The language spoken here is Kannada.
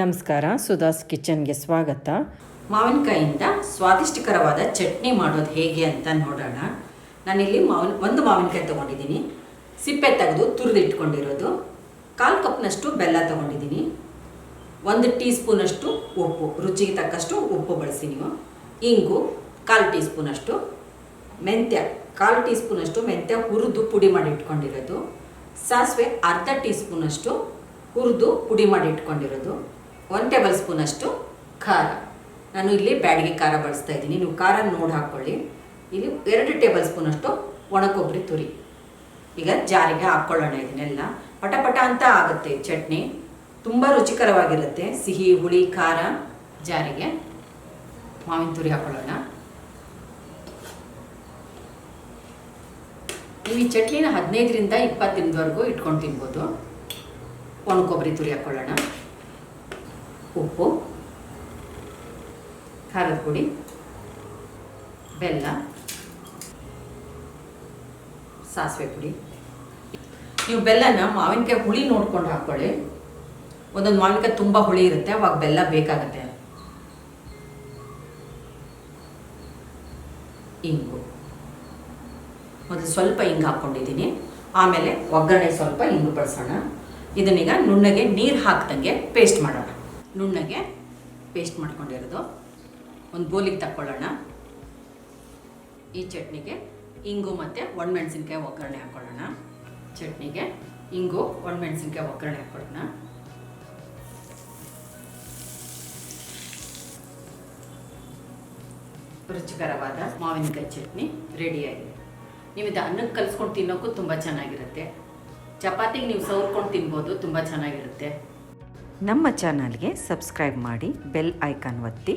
ನಮಸ್ಕಾರ ಸುಧಾಸ್ ಕಿಚನ್ಗೆ ಸ್ವಾಗತ. ಮಾವಿನಕಾಯಿಂದ ಸ್ವಾದಿಷ್ಟಕರವಾದ ಚಟ್ನಿ ಮಾಡೋದು ಹೇಗೆ ಅಂತ ನೋಡೋಣ. ನಾನಿಲ್ಲಿ ಮಾವಿನ, ಒಂದು ಮಾವಿನಕಾಯಿ ತೊಗೊಂಡಿದ್ದೀನಿ. ಸಿಪ್ಪೆ ತೆಗೆದು ತುರಿದು ಇಟ್ಕೊಂಡಿರೋದು ಕಾಲು ಕಪ್ನಷ್ಟು ಬೆಲ್ಲ ತೊಗೊಂಡಿದ್ದೀನಿ. ಒಂದು ಟೀ ಸ್ಪೂನಷ್ಟು ಉಪ್ಪು, ರುಚಿಗೆ ತಕ್ಕಷ್ಟು ಉಪ್ಪು ಬಳಸಿ ನೀವು. ಇಂಗು, ಕಾಲು ಟೀ ಸ್ಪೂನಷ್ಟು ಮೆಂತ್ಯ, ಕಾಲು ಟೀ ಸ್ಪೂನಷ್ಟು ಮೆಂತ್ಯ ಹುರಿದು ಪುಡಿ ಮಾಡಿ ಇಟ್ಕೊಂಡಿರೋದು. ಸಾಸಿವೆ ಅರ್ಧ ಟೀ ಸ್ಪೂನಷ್ಟು ಹುರಿದು ಪುಡಿ ಮಾಡಿ ಇಟ್ಕೊಂಡಿರೋದು. ಒನ್ ಟೇಬಲ್ ಸ್ಪೂನ್ ಅಷ್ಟು ಖಾರ. ನಾನು ಇಲ್ಲಿ ಬ್ಯಾಡಿಗೆ ಖಾರ ಬಳಸ್ತಾ ಇದ್ದೀನಿ. ನೀವು ಖಾರ ನೋಡಿ ಹಾಕ್ಕೊಳ್ಳಿ. ಇಲ್ಲಿ ಎರಡು ಟೇಬಲ್ ಸ್ಪೂನಷ್ಟು ಒಣ ಕೊಬ್ಬರಿ ತುರಿ. ಈಗ ಜಾರಿಗೆ ಹಾಕ್ಕೊಳ್ಳೋಣ ಇದನ್ನೆಲ್ಲ. ಪಟ ಪಟ ಅಂತ ಆಗುತ್ತೆ ಚಟ್ನಿ. ತುಂಬ ರುಚಿಕರವಾಗಿರುತ್ತೆ. ಸಿಹಿ, ಹುಳಿ, ಖಾರ ಜಾರಿಗೆ. ಮಾವಿನ ತುರಿ ಹಾಕೊಳ್ಳೋಣ ನೀವು ಈ ಚಟ್ನಿನ ಹದಿನೈದರಿಂದ ಇಪ್ಪತ್ತು ದಿನದವರೆಗೂ ಇಟ್ಕೊಂಡು ತಿನ್ಬೋದು. ಒಣ ಕೊಬ್ಬರಿ ತುರಿ ಹಾಕ್ಕೊಳ್ಳೋಣ. ಉಪ್ಪು, ಖಾರದ ಪುಡಿ, ಬೆಲ್ಲ, ಸಾಸಿವೆ ಪುಡಿ. ನೀವು ಬೆಲ್ಲನ ಮಾವಿನಕಾಯಿ ಹುಳಿ ನೋಡ್ಕೊಂಡು ಹಾಕ್ಕೊಳ್ಳಿ ಒಂದೊಂದು ಮಾವಿನಕಾಯಿ ತುಂಬ ಹುಳಿ ಇರುತ್ತೆ, ಅವಾಗ ಬೆಲ್ಲ ಬೇಕಾಗತ್ತೆ. ಇಂಗು. ಮೊದಲು ಸ್ವಲ್ಪ ಇಂಗು ಹಾಕ್ಕೊಂಡಿದ್ದೀನಿ. ಆಮೇಲೆ ಒಗ್ಗರಣೆ ಸ್ವಲ್ಪ ಇಂಗು ಬಳಸೋಣ. ಇದನ್ನೀಗ ನುಣ್ಣಗೆ ನೀರು ಹಾಕ್ದಂಗೆ ಪೇಸ್ಟ್ ಮಾಡೋಣ. ನುಣ್ಣಗೆ ಪೇಸ್ಟ್ ಮಾಡ್ಕೊಂಡಿರೋದು. ಒಂದು ಬೋಲಿಗೆ ತಕ್ಕೊಳ್ಳೋಣ. ಈ ಚಟ್ನಿಗೆ ಇಂಗು ಮತ್ತು ಒಣಮೆಣಸಿನ್ಕಾಯಿ ಒಗ್ಗರಣೆ ಹಾಕ್ಕೊಳ್ಳೋಣ ಚಟ್ನಿಗೆ ಇಂಗು, ಒಣಮೆಣಸಿನ್ಕಾಯಿ ಒಗ್ಗರಣೆ ಹಾಕ್ಕೊಳ್ಳೋಣ ರುಚಿಕರವಾದ ಮಾವಿನಕಾಯಿ ಚಟ್ನಿ ರೆಡಿಯಾಗಿದೆ ನೀವು ಇದು ಅನ್ನಕ್ಕೆ ಕಲಿಸ್ಕೊಂಡು ತಿನ್ನೋಕ್ಕೂ ತುಂಬ ಚೆನ್ನಾಗಿರುತ್ತೆ. ಚಪಾತಿಗೆ ನೀವು ಸವರ್ಕೊಂಡು ತಿನ್ಬೋದು, ತುಂಬ ಚೆನ್ನಾಗಿರುತ್ತೆ. ನಮ್ಮ ಚಾನಲ್ಗೆ ಸಬ್ಸ್ಕ್ರೈಬ್ ಮಾಡಿ ಬೆಲ್ ಐಕಾನ್ ಒತ್ತಿ.